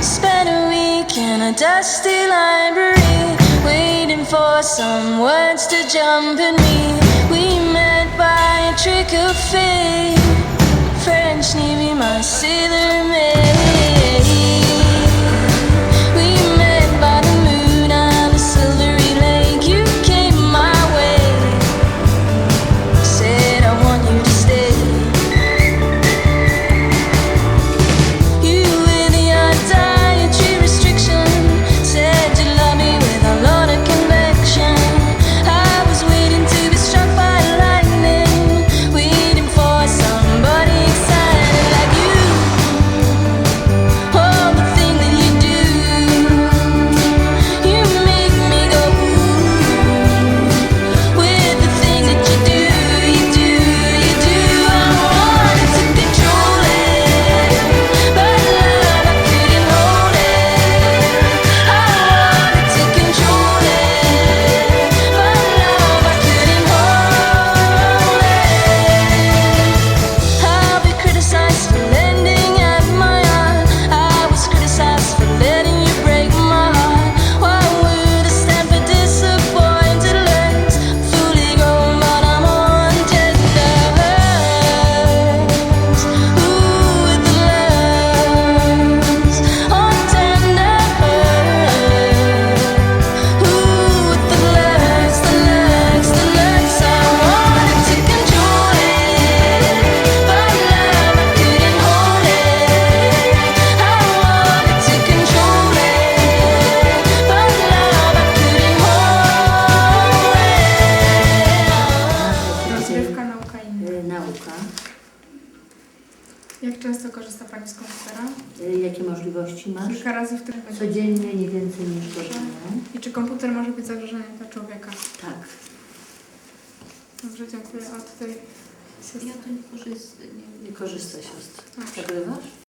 Spent a week in a dusty library, waiting for some words to jump in me. We met by a trick of fate. French Navy, my sailor mate. Nauka i y, nauka. Jak często korzysta Pani z komputera? Y, jakie możliwości masz? Kilka razy w tygodniu. Codziennie nie więcej niż godzinę. I czy komputer może być zagrożeniem dla człowieka? Tak. Dobrze, dziękuję. A tutaj... Ja to nie korzystam. Nie korzysta siostra. Nagrywasz?